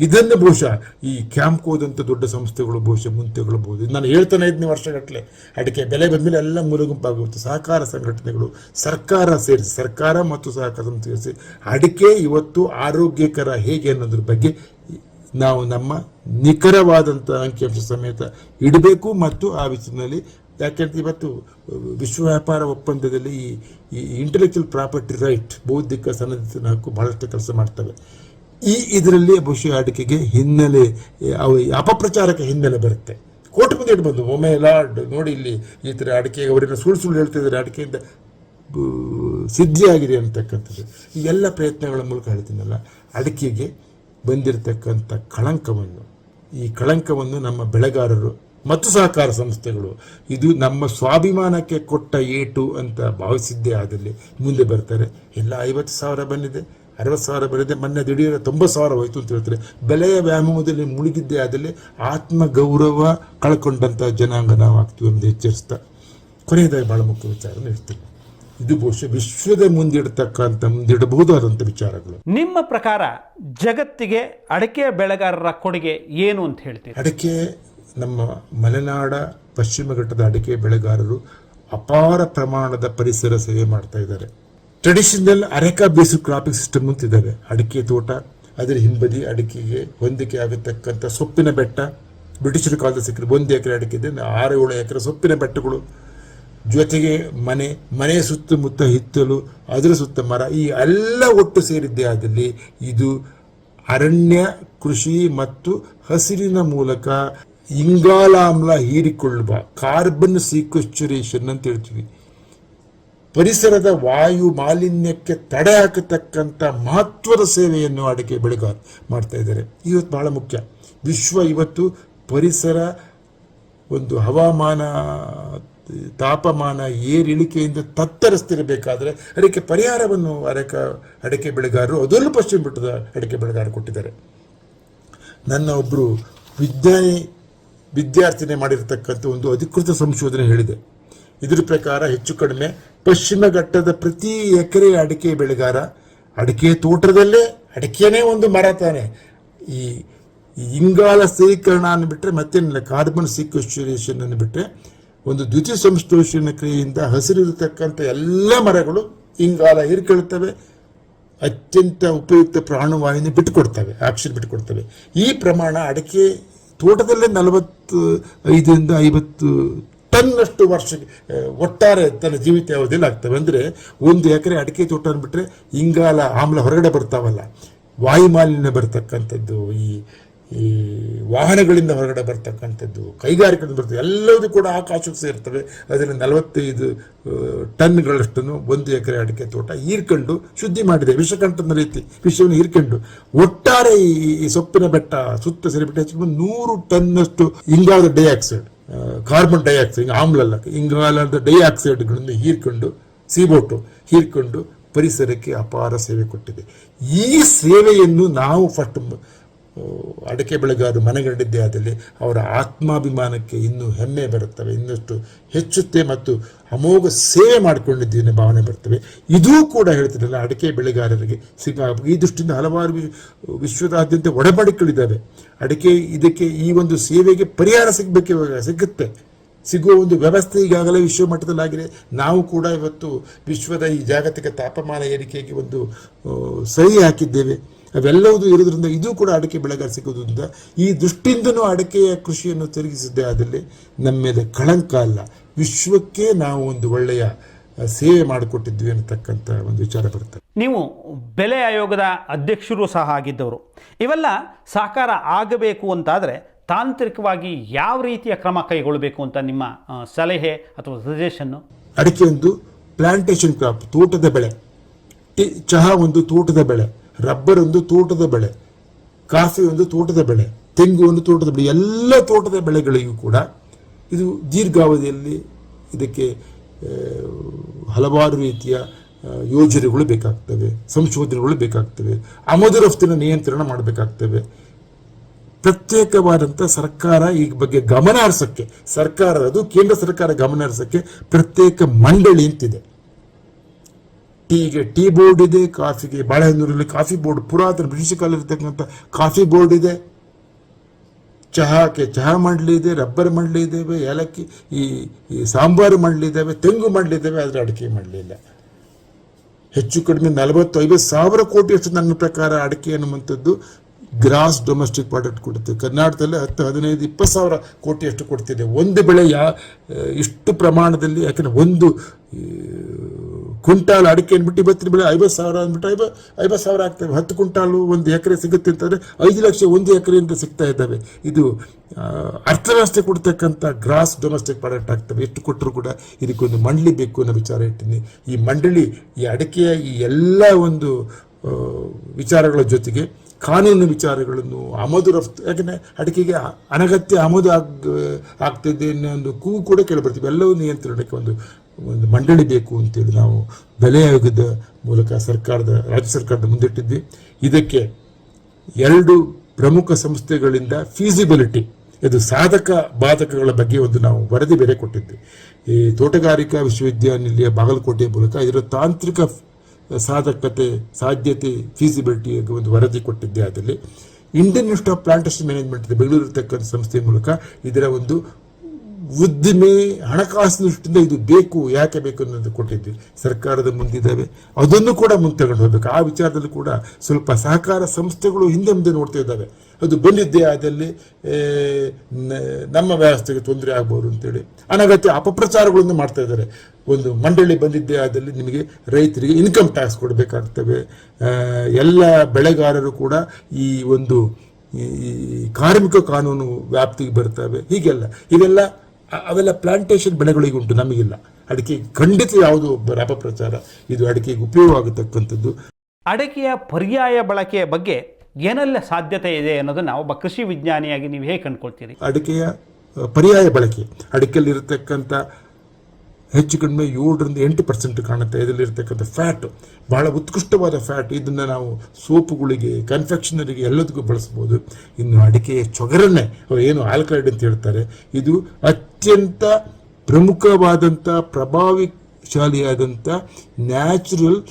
[SPEAKER 2] ಇದನ್ನು ಬಹುಶಃ ಈ ಕ್ಯಾಂಪ್ಕೋದಂಥ ದೊಡ್ಡ ಸಂಸ್ಥೆಗಳು ಬಹುಶಃ ಮುಂತೆಗೊಳ್ಳಬಹುದು ಇದು ನಾನು ಹೇಳ್ತಾನೆ ಐದನೇ ವರ್ಷಗಟ್ಟಲೆ. ಅಡಿಕೆ ಬೆಲೆ ಬಂದಮೇಲೆ ಎಲ್ಲ ಮೂಲ ಗುಂಪಾಗುತ್ತೆ ಸಹಕಾರ ಸಂಘಟನೆಗಳು ಸರ್ಕಾರ ಸೇರಿಸಿ, ಸರ್ಕಾರ ಮತ್ತು ಸಹಕಾರ ಸಂಸ್ಥೆ ಸೇರಿಸಿ ಅಡಿಕೆ ಇವತ್ತು ಆರೋಗ್ಯಕರ ಹೇಗೆ ಅನ್ನೋದ್ರ ಬಗ್ಗೆ ನಾವು ನಮ್ಮ ನಿಖರವಾದಂಥ ಅಂಕಿಅಂಶ ಸಮೇತ ಇಡಬೇಕು ಮತ್ತು ಆ ವಿಷಯದಲ್ಲಿ ಯಾಕೆಂದ್ರೆ ಇವತ್ತು ವಿಶ್ವ ವ್ಯಾಪಾರ ಒಪ್ಪಂದದಲ್ಲಿ ಈ ಇಂಟೆಲೆಕ್ಚುವಲ್ ಪ್ರಾಪರ್ಟಿ ರೈಟ್ ಬೌದ್ಧಿಕ ಸನ್ನದ್ಧ ಹಕ್ಕು ಬಹಳಷ್ಟು ಕೆಲಸ ಮಾಡ್ತವೆ. ಈ ಇದರಲ್ಲಿ ಬಹುಶಃ ಅಡಿಕೆಗೆ ಹಿನ್ನೆಲೆ ಅಪಪ್ರಚಾರಕ್ಕೆ ಹಿನ್ನೆಲೆ ಬರುತ್ತೆ. ಕೋರ್ಟ್ ಮುಂದೆ ಇಡ್ಬೋದು. ಒಮ್ಮೆ ಲಾರ್ಡ್ ನೋಡಿ ಇಲ್ಲಿ ಈ ಥರ ಅಡಿಕೆ ಅವರೆಲ್ಲ ಸುಳ್ಳು ಸುಳ್ಳು ಹೇಳ್ತಿದ್ದಾರೆ. ಅಡಿಕೆಯಿಂದ ಸಿದ್ಧಿಯಾಗಿದೆ ಅಂತಕ್ಕಂಥದ್ದು. ಈ ಎಲ್ಲ ಪ್ರಯತ್ನಗಳ ಮೂಲಕ ಹೇಳ್ತೀನಲ್ಲ ಅಡಿಕೆಗೆ ಬಂದಿರತಕ್ಕಂಥ ಕಳಂಕವನ್ನು. ಈ ಕಳಂಕವನ್ನು ನಮ್ಮ ಬೆಳೆಗಾರರು ಮತ್ತು ಸಹಕಾರ ಸಂಸ್ಥೆಗಳು ಇದು ನಮ್ಮ ಸ್ವಾಭಿಮಾನಕ್ಕೆ ಕೊಟ್ಟ ಏಟು ಅಂತ ಭಾವಿಸಿದ್ದೇ ಆದಲ್ಲಿ ಮುಂದೆ ಬರ್ತಾರೆ. ಎಲ್ಲ ಐವತ್ತು ಸಾವಿರ ಬಂದಿದೆ, ಅರವತ್ತು ಸಾವಿರ ಬಂದಿದೆ, ಮೊನ್ನೆ ದಿಢೀರ ತೊಂಬತ್ತು ಸಾವಿರ ಹೋಯ್ತು ಅಂತ ಹೇಳ್ತಾರೆ. ಬೆಲೆಯ ವ್ಯಾಮೋಹದಲ್ಲಿ ಮುಳುಗಿದ್ದೇ ಆದಲ್ಲಿ ಆತ್ಮ ಗೌರವ ಕಳ್ಕೊಂಡಂಥ ಜನಾಂಗ ನಾವು ಆಗ್ತೀವಿ ಎಂದು ಎಚ್ಚರಿಸ್ತಾ, ಕೊನೆಯದಾಗಿ ಬಹಳ ಮುಖ್ಯ ವಿಚಾರ ಹೇಳ್ತೀನಿ ಇದು ಬಹುಶಃ ವಿಶ್ವದ ಮುಂದಿಡತಕ್ಕಂಥ ಮುಂದಿಡಬಹುದಾದಂಥ ವಿಚಾರಗಳು.
[SPEAKER 1] ನಿಮ್ಮ ಪ್ರಕಾರ ಜಗತ್ತಿಗೆ ಅಡಕೆ ಬೆಳೆಗಾರರ ಕೊಡುಗೆ ಏನು ಅಂತ ಹೇಳ್ತೀರಿ?
[SPEAKER 2] ಅಡಕೆ ನಮ್ಮ ಮಲೆನಾಡ ಪಶ್ಚಿಮ ಘಟ್ಟದ ಅಡಿಕೆ ಬೆಳೆಗಾರರು ಅಪಾರ ಪ್ರಮಾಣದ ಪರಿಸರ ಸೇವೆ ಮಾಡ್ತಾ ಇದ್ದಾರೆ. Traditional areca basic cropping system ಅಂತ ಇದ್ದಾರೆ. ಅಡಿಕೆ ತೋಟ ಅದರ ಹಿಂಬದಿ ಅಡಿಕೆಗೆ ಹೊಂದಿಕೆ ಆಗತಕ್ಕಂಥ ಸೊಪ್ಪಿನ ಬೆಟ್ಟ ಬ್ರಿಟಿಷರ ಕಾಲದ ಸಿಕ್ಕರೆ ಒಂದು ಎಕರೆ ಅಡಿಕೆ ಇದೆ ಆರು ಏಳು ಎಕರೆ ಸೊಪ್ಪಿನ ಬೆಟ್ಟಗಳು ಜೊತೆಗೆ ಮನೆ, ಮನೆಯ ಸುತ್ತಮುತ್ತ ಹಿತ್ತಲು, ಅದರ ಸುತ್ತ ಮರ, ಈ ಎಲ್ಲ ಒಟ್ಟು ಸೇರಿದ್ದೇ ಆದಲ್ಲಿ ಇದು ಅರಣ್ಯ, ಕೃಷಿ ಮತ್ತು ಹಸಿರಿನ ಮೂಲಕ ಇಂಗಾಲಾಮ್ಲ ಹೀರಿಕೊಳ್ಳುವ ಕಾರ್ಬನ್ ಸೀಕ್ವೆಸ್ಚುರೇಷನ್ ಅಂತ ಹೇಳ್ತೀವಿ. ಪರಿಸರದ ವಾಯು ಮಾಲಿನ್ಯಕ್ಕೆ ತಡೆ ಹಾಕತಕ್ಕಂಥ ಮಹತ್ವದ ಸೇವೆಯನ್ನು ಅಡಿಕೆ ಬೆಳೆಗಾರ ಮಾಡ್ತಾ ಇದ್ದಾರೆ. ಇವತ್ತು ಬಹಳ ಮುಖ್ಯ. ವಿಶ್ವ ಇವತ್ತು ಪರಿಸರ ಒಂದು ಹವಾಮಾನ ತಾಪಮಾನ ಏರಿಳಿಕೆಯಿಂದ ತತ್ತರಿಸ್ತಿರಬೇಕಾದ್ರೆ ಅದಕ್ಕೆ ಪರಿಹಾರವನ್ನು ಅರೆಕ ಅಡಿಕೆ ಬೆಳೆಗಾರರು, ಅದರಲ್ಲೂ ಪಶ್ಚಿಮ ಬೆಟ್ಟದ ಅಡಿಕೆ ಬೆಳೆಗಾರರು ಕೊಟ್ಟಿದ್ದಾರೆ. ನನ್ನ ಒಬ್ಬರು ವಿಜ್ಞಾನಿ, ವಿದ್ಯಾರ್ಥಿನೇ ಮಾಡಿರತಕ್ಕಂಥ ಒಂದು ಅಧಿಕೃತ ಸಂಶೋಧನೆ ಹೇಳಿದೆ. ಇದರ ಪ್ರಕಾರ ಹೆಚ್ಚು ಕಡಿಮೆ ಪಶ್ಚಿಮ ಘಟ್ಟದ ಪ್ರತಿ ಎಕರೆ ಅಡಿಕೆ ಬೆಳೆಗಾರ, ಅಡಿಕೆ ತೋಟದಲ್ಲೇ ಅಡಿಕೆನೇ ಒಂದು ಮರ ತಾನೆ. ಈ ಇಂಗಾಲ ಸ್ಥಿರೀಕರಣ ಬಿಟ್ಟರೆ ಮತ್ತೇನಿಲ್ಲ, ಕಾರ್ಬನ್ ಸೀಕ್ವೆಸ್ಟ್ರೇಷನ್ ಅನ್ನು ಬಿಟ್ಟರೆ ಒಂದು ದ್ವಿತೀಯ ಸಂಶ್ಲೇಷಣ ಕ್ರಿಯೆಯಿಂದ ಹಸಿರಿರತಕ್ಕಂಥ ಎಲ್ಲ ಮರಗಳು ಇಂಗಾಲ ಹೀರ್ಕೊಳ್ತವೆ ಅತ್ಯಂತ ಉಪಯುಕ್ತ ಪ್ರಾಣವಾಯುನ ಬಿಟ್ಟುಕೊಡ್ತವೆ ಆಕ್ಸಿಜನ್ ಬಿಟ್ಟುಕೊಡ್ತವೆ. ಈ ಪ್ರಮಾಣ ಅಡಿಕೆ ತೋಟದಲ್ಲೇ ನಲವತ್ತು ಐದರಿಂದ ಐವತ್ತು ಟನ್ನಷ್ಟು ವರ್ಷ ಆ, ಒಟ್ಟಾರೆ ತನ್ನ ಜೀವಿತಾವಧಿಯಲ್ಲಿ ಆಗ್ತವೆ. ಅಂದರೆ ಒಂದು ಎಕರೆ ಅಡಿಕೆ ತೋಟ ಅಂದ್ಬಿಟ್ರೆ ಇಂಗಾಲ ಆಮ್ಲ ಹೊರಗಡೆ ಬರ್ತಾವಲ್ಲ ವಾಯುಮಾಲಿನ್ಯ ಬರ್ತಕ್ಕಂಥದ್ದು ಈ ಈ ವಾಹನಗಳಿಂದ ಹೊರಗಡೆ ಬರ್ತಕ್ಕಂಥದ್ದು ಕೈಗಾರಿಕೆಯಿಂದ ಬರ್ತದೆ ಎಲ್ಲವೂ ಕೂಡ ಆಕಾಶಕ್ಕೆ ಸೇರ್ತವೆ ಅದರಲ್ಲಿ ನಲವತ್ತೈದು ಟನ್ಗಳಷ್ಟನ್ನು ಒಂದು ಎಕರೆ ಅಡಿಕೆ ತೋಟ ಹೀರ್ಕೊಂಡು ಶುದ್ಧಿ ಮಾಡಿದೆ. ವಿಷಕಂಠನ ರೀತಿ ವಿಷವನ್ನು ಹೀರ್ಕೊಂಡು ಒಟ್ಟಾರೆ ಈ ಸೊಪ್ಪಿನ ಬೆಟ್ಟ ಸುತ್ತ ಸೇರಿಬಿಟ್ಟು ಹೆಚ್ಚು ನೂರು ಟನ್ನಷ್ಟು ಇಂಗಾಲದ ಡೈಆಕ್ಸೈಡ್ ಕಾರ್ಬನ್ ಡೈಆಕ್ಸೈಡ್ ಆಮ್ಲ ಅಲ್ಲ ಇಂಗಾಲದ ಡೈಆಕ್ಸೈಡ್ಗಳನ್ನು ಹೀರ್ಕೊಂಡು, ಸೀಬೋಟು ಹೀರ್ಕೊಂಡು ಪರಿಸರಕ್ಕೆ ಅಪಾರ ಸೇವೆ ಕೊಟ್ಟಿದೆ. ಈ ಸೇವೆಯನ್ನು ನಾವು ಫಸ್ಟ್ ಅಡಿಕೆ ಬೆಳೆಗಾರರು ಮನೆಗಂಡಿದ್ದೇ ಆದಲ್ಲಿ ಅವರ ಆತ್ಮಾಭಿಮಾನಕ್ಕೆ ಇನ್ನೂ ಹೆಮ್ಮೆ ಬರುತ್ತವೆ, ಇನ್ನಷ್ಟು ಹೆಚ್ಚುತ್ತೆ ಮತ್ತು ಅಮೋಘ ಸೇವೆ ಮಾಡಿಕೊಂಡಿದ್ದೇನೆ ಭಾವನೆ ಬರ್ತವೆ. ಇದೂ ಕೂಡ ಹೇಳ್ತಿರಲ್ಲ ಅಡಿಕೆ ಬೆಳೆಗಾರರಿಗೆ ಸಿಗ ಈ ದೃಷ್ಟಿಯಿಂದ ಹಲವಾರು ವಿಶ್ವದಾದ್ಯಂತ ಒಡಂಬಡಿಕೆಗಳಿದ್ದಾವೆ. ಅಡಿಕೆ, ಇದಕ್ಕೆ ಈ ಒಂದು ಸೇವೆಗೆ ಪರಿಹಾರ ಸಿಗಬೇಕು, ಸಿಗುತ್ತೆ. ಸಿಗುವ ಒಂದು ವ್ಯವಸ್ಥೆ ಈಗಾಗಲೇ ವಿಶ್ವ ಮಟ್ಟದಲ್ಲಾಗಿದೆ ನಾವು ಕೂಡ ಇವತ್ತು ವಿಶ್ವದ ಈ ಜಾಗತಿಕ ತಾಪಮಾನ ಏರಿಕೆಗೆ ಒಂದು ಸಹಿ ಹಾಕಿದ್ದೇವೆ. ಅವೆಲ್ಲವೂ ಇರೋದ್ರಿಂದ ಇದು ಕೂಡ ಅಡಿಕೆ ಬೆಳೆಗಾರ ಸಿಗೋದ್ರಿಂದ ಈ ದೃಷ್ಟಿಯಿಂದನೂ ಅಡಿಕೆಯ ಕೃಷಿಯನ್ನು ತಿರುಗಿಸಿದ್ದೆ ಆದಲ್ಲಿ ನಮ್ಮ ಮೇಲೆ ಕಳಂಕ ಅಲ್ಲ. ವಿಶ್ವಕ್ಕೆ ನಾವು ಒಂದು ಒಳ್ಳೆಯ ಸೇವೆ ಮಾಡಿಕೊಟ್ಟಿದ್ವಿ ಅನ್ನತಕ್ಕಂಥ ಒಂದು ವಿಚಾರ ಬರ್ತದೆ.
[SPEAKER 1] ನೀವು ಬೆಲೆ ಆಯೋಗದ ಅಧ್ಯಕ್ಷರು ಸಹ ಆಗಿದ್ದವರು. ಇವೆಲ್ಲ ಸಾಕಾರ ಆಗಬೇಕು ಅಂತಾದರೆ ತಾಂತ್ರಿಕವಾಗಿ ಯಾವ ರೀತಿಯ ಕ್ರಮ ಕೈಗೊಳ್ಳಬೇಕು ಅಂತ ನಿಮ್ಮ ಸಲಹೆ ಅಥವಾ ಸಜೆಷನ್ನು
[SPEAKER 2] ಅಡಿಕೆ ಒಂದು ಪ್ಲಾಂಟೇಶನ್ ಕ್ರಾಪ್ ತೋಟದ ಬೆಳೆ. ಚಹಾ ಒಂದು ತೋಟದ ಬೆಳೆ. ರಬ್ಬರ್ ಒಂದು ತೋಟದ ಬೆಳೆ, ಕಾಫಿ ಒಂದು ತೋಟದ ಬೆಳೆ, ತೆಂಗು ಒಂದು ತೋಟದ ಬೆಳೆ, ಎಲ್ಲ ತೋಟದ ಬೆಳೆಗಳಿಗೂ ಕೂಡ ಇದು ದೀರ್ಘಾವಧಿಯಲ್ಲಿ ಇದಕ್ಕೆ ಹಲವಾರು ರೀತಿಯ ಯೋಜನೆಗಳು ಬೇಕಾಗ್ತವೆ, ಸಂಶೋಧನೆಗಳು ಬೇಕಾಗ್ತವೆ ಆಮದು ರಫ್ತಿನ ನಿಯಂತ್ರಣ ಮಾಡಬೇಕಾಗ್ತವೆ. ಪ್ರತ್ಯೇಕವಾದಂಥ ಸರ್ಕಾರ ಈ ಬಗ್ಗೆ ಗಮನ ಹರಿಸಕ್ಕೆ ಸರ್ಕಾರ ಅದು ಕೇಂದ್ರ ಸರ್ಕಾರ ಗಮನ ಹರಿಸಕ್ಕೆ ಪ್ರತ್ಯೇಕ ಮಂಡಳಿ ಅಂತಿದೆ. ಟೀಗೆ ಟೀ ಬೋರ್ಡ್ ಇದೆ, ಕಾಫಿಗೆ ಬಾಳೆಹನ್ನೂರಲ್ಲಿ ಕಾಫಿ ಬೋರ್ಡ್, ಪುರಾತನ ಬ್ರಿಟಿಷ್ ಕಾಲ ಕಾಫಿ ಬೋರ್ಡ್ ಇದೆ. ಚಹಾಕ್ಕೆ ಚಹಾ ಮಂಡಳಿ ಇದೆ, ರಬ್ಬರ್ ಮಂಡಳಿ ಇದ್ದಾವೆ ಏಲಕ್ಕಿ, ಈ ಈ ಸಾಂಬಾರು ಮಂಡಳಿ ಇದ್ದಾವೆ ತೆಂಗು ಮಂಡಳಿ ಇದ್ದಾವೆ ಆದರೆ ಅಡಿಕೆ ಮಂಡಳಿ ಇಲ್ಲ. ಹೆಚ್ಚು ಕಡಿಮೆ ನಲವತ್ತು ಐವತ್ತು ಸಾವಿರ ಕೋಟಿಯಷ್ಟು ನನ್ನ ಪ್ರಕಾರ ಅಡಿಕೆ ಅನ್ನುವಂಥದ್ದು ಗ್ರಾಸ್ ಡೊಮೆಸ್ಟಿಕ್ ಪ್ರಾಡಕ್ಟ್ ಕೊಡುತ್ತೆ. ಕರ್ನಾಟಕದಲ್ಲಿ ಹತ್ತು, ಹದಿನೈದು, ಇಪ್ಪತ್ತು ಸಾವಿರ ಕೋಟಿಯಷ್ಟು ಕೊಡ್ತಿದೆ. ಒಂದು ಬೆಳೆ ಯಾ, ಇಷ್ಟು ಪ್ರಮಾಣದಲ್ಲಿ, ಯಾಕಂದರೆ ಒಂದು ಕ್ವಿಂಟಾಲ್ ಅಡಿಕೆ ಅಂದ್ಬಿಟ್ಟು ಇವತ್ತಿನ ಬೆಳೆ ಐವತ್ತು ಸಾವಿರ ಅಂದ್ಬಿಟ್ಟು ಐವ ಐವತ್ತು ಸಾವಿರ ಆಗ್ತವೆ. ಹತ್ತು ಕುಂಟಾಲು ಒಂದು ಎಕರೆ ಸಿಗುತ್ತೆ ಅಂತಂದರೆ ಐದು ಲಕ್ಷ ಒಂದು ಎಕರೆ ಅಂತ ಸಿಗ್ತಾ ಇದ್ದಾವೆ. ಇದು ಅರ್ಥವ್ಯವಸ್ಥೆ ಕೊಡ್ತಕ್ಕಂಥ ಗ್ರಾಸ್ ಡೊಮೆಸ್ಟಿಕ್ ಪ್ರಾಡಕ್ಟ್ ಆಗ್ತವೆ. ಎಷ್ಟು ಕೊಟ್ಟರು ಕೂಡ ಇದಕ್ಕೊಂದು ಮಂಡಳಿ ಬೇಕು ಅನ್ನೋ ವಿಚಾರ ಇಟ್ಟಿನಿ. ಈ ಮಂಡಳಿ, ಈ ಅಡಿಕೆಯ ಈ ಎಲ್ಲ ಒಂದು ವಿಚಾರಗಳ ಜೊತೆಗೆ ಕಾನೂನು ವಿಚಾರಗಳನ್ನು ಆಮದು ರಫ್ತು ಯಾಕಂದರೆ ಅಡಿಕೆಗೆ ಅನಗತ್ಯ ಆಮದು ಆಗ್, ಆಗ್ತಿದೆ ಅನ್ನೋ ಒಂದು ಕೂಗು ಕೂಡ ಕೇಳಿಬರ್ತೀವಿ ಎಲ್ಲವೂ ನಿಯಂತ್ರಣಕ್ಕೆ ಒಂದು ಒಂದು ಮಂಡಳಿ ಬೇಕು ಅಂತೇಳಿ ನಾವು ಬೆಲೆ ಆಯೋಗದ ಮೂಲಕ ಸರ್ಕಾರದ, ರಾಜ್ಯ ಸರ್ಕಾರದ ಮುಂದಿಟ್ಟಿದ್ವಿ. ಇದಕ್ಕೆ ಎರಡು ಪ್ರಮುಖ ಸಂಸ್ಥೆಗಳಿಂದ ಫೀಸಿಬಿಲಿಟಿ ಇದು ಸಾಧಕ ಬಾಧಕಗಳ ಬಗ್ಗೆ ಒಂದು ನಾವು ವರದಿ ಬೇರೆ ಕೊಟ್ಟಿದ್ವಿ. ಈ ತೋಟಗಾರಿಕಾ ವಿಶ್ವವಿದ್ಯಾನಿಲಯ ಬಾಗಲಕೋಟೆ ಮೂಲಕ ಇದರ ತಾಂತ್ರಿಕ ಸಾಧಕತೆ, ಸಾಧ್ಯತೆ ಫೀಸಿಬಿಲಿಟಿ ಒಂದು ವರದಿ ಕೊಟ್ಟಿದ್ದೆ. ಅದರಲ್ಲಿ Indian Institute of Plantation Management Bengaluru ಇರತಕ್ಕಂಥ ಸಂಸ್ಥೆ ಮೂಲಕ ಇದರ ಒಂದು ಉದ್ದಿಮೆ ಹಣಕಾಸಿನ ದೃಷ್ಟಿಯಿಂದ ಇದು ಬೇಕು, ಯಾಕೆ ಬೇಕು ಅನ್ನೋದು ಕೊಟ್ಟಿದ್ದು. ಸರ್ಕಾರದ ಮುಂದಿದ್ದಾವೆ. ಅದನ್ನು ಕೂಡ ಮುಂದೆ ತಗೊಂಡು ಹೋಗ್ಬೇಕು. ಆ ವಿಚಾರದಲ್ಲಿ ಕೂಡ ಸ್ವಲ್ಪ ಸಹಕಾರ ಸಂಸ್ಥೆಗಳು ಹಿಂದೆ ಮುಂದೆ ನೋಡ್ತಾ ಇದ್ದಾವೆ. ಅದು ಬಂದಿದ್ದೇ ಆದಲ್ಲಿ ನಮ್ಮ ವ್ಯವಸ್ಥೆಗೆ ತೊಂದರೆ ಆಗ್ಬೋದು ಅಂತೇಳಿ ಅನಗತ್ಯ ಅಪಪ್ರಚಾರಗಳನ್ನು ಮಾಡ್ತಾ ಇದ್ದಾರೆ. ಒಂದು ಮಂಡಳಿ ಬಂದಿದ್ದೇ ಆದಲ್ಲಿ ನಿಮಗೆ ರೈತರಿಗೆ ಇನ್ಕಮ್ ಟ್ಯಾಕ್ಸ್ ಕೊಡಬೇಕಾಗ್ತವೆ. ಎಲ್ಲ ಬೆಳೆಗಾರರು ಕೂಡ ಈ ಒಂದು ಈ ಕಾರ್ಮಿಕ ಕಾನೂನು ವ್ಯಾಪ್ತಿಗೆ ಬರ್ತವೆ. ಹೀಗೆಲ್ಲ. ಇವೆಲ್ಲ ಅವೆಲ್ಲ ಪ್ಲಾಂಟೇಶನ್ ಬೆಳೆಗಳಿಗೆ ಉಂಟು ನಮಗಿಲ್ಲ. ಅಡಿಕೆ ಖಂಡಿತ ಯಾವುದು ಬ- ಅಪಪ್ರಚಾರ ಇದು ಅಡಿಕೆಗೆ ಉಪಯೋಗ ಆಗತಕ್ಕಂಥದ್ದು
[SPEAKER 1] ಅಡಿಕೆಯ ಪರ್ಯಾಯ ಬಳಕೆಯ ಬಗ್ಗೆ ಏನೆಲ್ಲ ಸಾಧ್ಯತೆ ಇದೆ ಅನ್ನೋದನ್ನು ಒಬ್ಬ ಕೃಷಿ ವಿಜ್ಞಾನಿಯಾಗಿ ನೀವು ಹೇಗೆ ಕಂಡ್ಕೊಳ್ತೀರಿ?
[SPEAKER 2] ಅಡಿಕೆಯ ಪರ್ಯಾಯ ಬಳಕೆ ಅಡಿಕೆಯಲ್ಲಿ ಇರತಕ್ಕಂಥ ಹೆಚ್ಚು ಕಡಿಮೆ ಏಳರಿಂದ ಎಂಟು ಪರ್ಸೆಂಟ್ ಕಾಣುತ್ತೆ. ಇದರಲ್ಲಿರ್ತಕ್ಕಂಥ ಫ್ಯಾಟ್ ಬಹಳ ಉತ್ಕೃಷ್ಟವಾದ ಫ್ಯಾಟ್ ಇದನ್ನು ನಾವು ಸೋಪುಗಳಿಗೆ ಕನ್ಫೆಕ್ಷನರಿಗೆ ಎಲ್ಲದಕ್ಕೂ ಬಳಸ್ಬೋದು. ಇನ್ನು ಅಡಿಕೆಯ ಚೊಗರನ್ನೇ ಅವ್ರು ಏನು ಆಲ್ಕಲೈಡ್ ಅಂತ ಹೇಳ್ತಾರೆ. ಇದು ಅತ್ಯಂತ ಪ್ರಮುಖವಾದಂಥ, ಪ್ರಭಾವಿಶಾಲಿಯಾದಂಥ ನ್ಯಾಚುರಲ್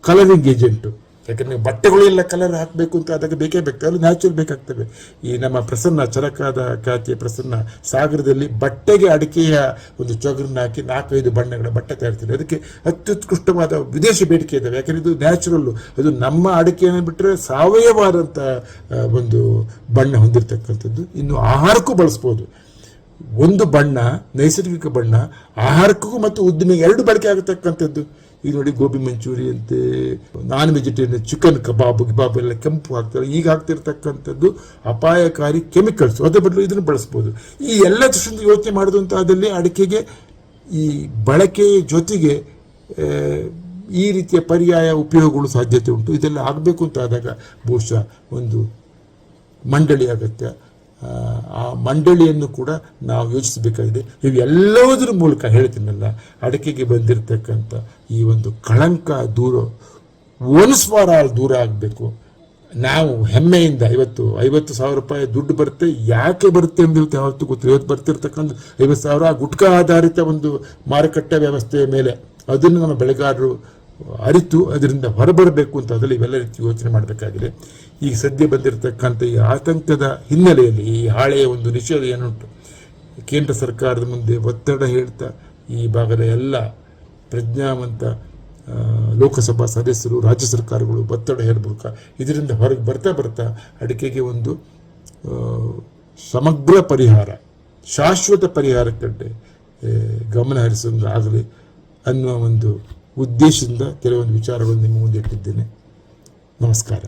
[SPEAKER 2] ಕಲರಿಂಗ್ ಏಜೆಂಟು ಯಾಕಂದರೆ ಬಟ್ಟೆಗಳು ಎಲ್ಲ ಕಲರ್ ಹಾಕಬೇಕು ಅಂತ ಅದಕ್ಕೆ ಬೇಕೇ ಬೇಕು ಅದು ನ್ಯಾಚುರಲ್ ಬೇಕಾಗ್ತವೆ ಈ ನಮ್ಮ ಪ್ರಸನ್ನ ಚರಕಾದ ಖ್ಯಾತಿಯ ಪ್ರಸನ್ನ ಸಾಗರದಲ್ಲಿ ಬಟ್ಟೆಗೆ ಅಡಿಕೆಯ ಒಂದು ಚೊಗರನ್ನ ಹಾಕಿ ನಾಲ್ಕೈದು ಬಣ್ಣಗಳ ಬಟ್ಟೆ ತಯಾರಿಸ್ತಾರೆ. ಅದಕ್ಕೆ ಅತ್ಯುತ್ಕೃಷ್ಟವಾದ ವಿದೇಶಿ ಬೇಡಿಕೆ ಇದ್ದಾವೆ. ಯಾಕಂದ್ರೆ ಇದು ನ್ಯಾಚುರಲ್ಲು ಅದು ನಮ್ಮ ಅಡಿಕೆಯನ್ನು ಬಿಟ್ಟರೆ ಸಾವಯವವಾದಂಥ ಆ, ಒಂದು ಬಣ್ಣ ಹೊಂದಿರತಕ್ಕಂಥದ್ದು. ಇನ್ನು ಆಹಾರಕ್ಕೂ ಬಳಸ್ಬೋದು. ಒಂದು ಬಣ್ಣ ನೈಸರ್ಗಿಕ ಬಣ್ಣ ಆಹಾರಕ್ಕೂ ಮತ್ತು ಉದ್ದಿಮೆಗೆ ಎರಡು ಬಳಕೆ ಆಗತಕ್ಕಂಥದ್ದು. ಈಗ ನೋಡಿ ಗೋಬಿ ಮಂಚೂರಿ ಅಂತೆ, ನಾನ್ ವೆಜಿಟೇರಿಯನ್ ಚಿಕನ್ ಕಬಾಬ್, ಗಿಬಾಬ್ ಎಲ್ಲ ಕೆಂಪು ಹಾಕ್ತಾರೆ ಈಗ ಹಾಕ್ತಿರ್ತಕ್ಕಂಥದ್ದು ಅಪಾಯಕಾರಿ ಕೆಮಿಕಲ್ಸ್. ಅದ್ರ ಬದಲು ಇದನ್ನು ಬಳಸ್ಬೋದು. ಈ ಎಲ್ಲ ದೃಷ್ಟಿಯಿಂದ ಯೋಚನೆ ಮಾಡೋದು ಅಂತ ಆದಲ್ಲಿ ಅಡಿಕೆಗೆ ಈ ಬಳಕೆ ಜೊತೆಗೆ ಈ ರೀತಿಯ ಪರ್ಯಾಯ ಉಪಯೋಗಗಳು ಸಾಧ್ಯತೆ ಉಂಟು. ಇದೆಲ್ಲ ಆಗಬೇಕು ಅಂತ ಆದಾಗ ಬಹುಶಃ ಒಂದು ಮಂಡಳಿ ಅಗತ್ಯ ಆ, ಮಂಡಳಿಯನ್ನು ಕೂಡ ನಾವು ಯೋಚಿಸಬೇಕಾಗಿದೆ. ಇವೆಲ್ಲವುದರ ಮೂಲಕ ಹೇಳ್ತೀನಲ್ಲ ಅಡಕೆಗೆ ಬಂದಿರತಕ್ಕಂಥ ಈ ಒಂದು ಕಳಂಕ ದೂರ ಫಾರ್ ದೂರ ಆಗಬೇಕು. ನಾವು ಹೆಮ್ಮೆಯಿಂದ ಇವತ್ತು ಐವತ್ತು ಸಾವಿರ ರೂಪಾಯಿ ದುಡ್ಡು ಬರುತ್ತೆ ಯಾಕೆ ಬರುತ್ತೆ ಅಂದಿರುತ್ತೆ ಯಾವತ್ತು ಗೊತ್ತಿಲ್ಲ. ಇವತ್ತು ಬರ್ತಿರ್ತಕ್ಕಂಥ ಐವತ್ತು ಸಾವಿರ ಗುಟ್ಕಾ ಆಧಾರಿತ ಒಂದು ಮಾರುಕಟ್ಟೆ ವ್ಯವಸ್ಥೆಯ ಮೇಲೆ. ಅದನ್ನು ನಮ್ಮ ಬೆಳೆಗಾರರು ಅರಿತು ಅದರಿಂದ ಹೊರಬರಬೇಕು ಅಂತ ಅದರಲ್ಲಿ ಇವೆಲ್ಲ ರೀತಿ ಯೋಚನೆ ಮಾಡಬೇಕಾಗಿದೆ. ಈಗ ಸದ್ಯ ಬಂದಿರತಕ್ಕಂಥ ಈ ಆತಂಕದ ಹಿನ್ನೆಲೆಯಲ್ಲಿ ಈ ಹಾಳೆಯ ಒಂದು ನಿಷೇಧ ಏನುಂಟು? ಕೇಂದ್ರ ಸರ್ಕಾರದ ಮುಂದೆ ಒತ್ತಡ ಹೇಳ್ತಾ ಈ ಭಾಗದ ಎಲ್ಲ ಪ್ರಜ್ಞಾವಂತ ಲೋಕಸಭಾ ಸದಸ್ಯರು ರಾಜ್ಯ ಸರ್ಕಾರಗಳು ಒತ್ತಡ ಹೇರಬೇಕು ಇದರಿಂದ ಹೊರಗೆ ಬರ್ತಾ ಬರ್ತಾ ಅಡಿಕೆಗೆ ಒಂದು ಸಮಗ್ರ ಪರಿಹಾರ ಶಾಶ್ವತ ಪರಿಹಾರ ಕಡೆ ಆ, ಗಮನ ಹರಿಸೋದು ಆಗಲಿ ಅನ್ನುವ ಒಂದು ಉದ್ದೇಶದಿಂದ ಕೆಲವೊಂದು ವಿಚಾರಗಳನ್ನು ನಿಮ್ಮ ಮುಂದೆ ಇಟ್ಟಿದ್ದೇನೆ. ನಮಸ್ಕಾರ.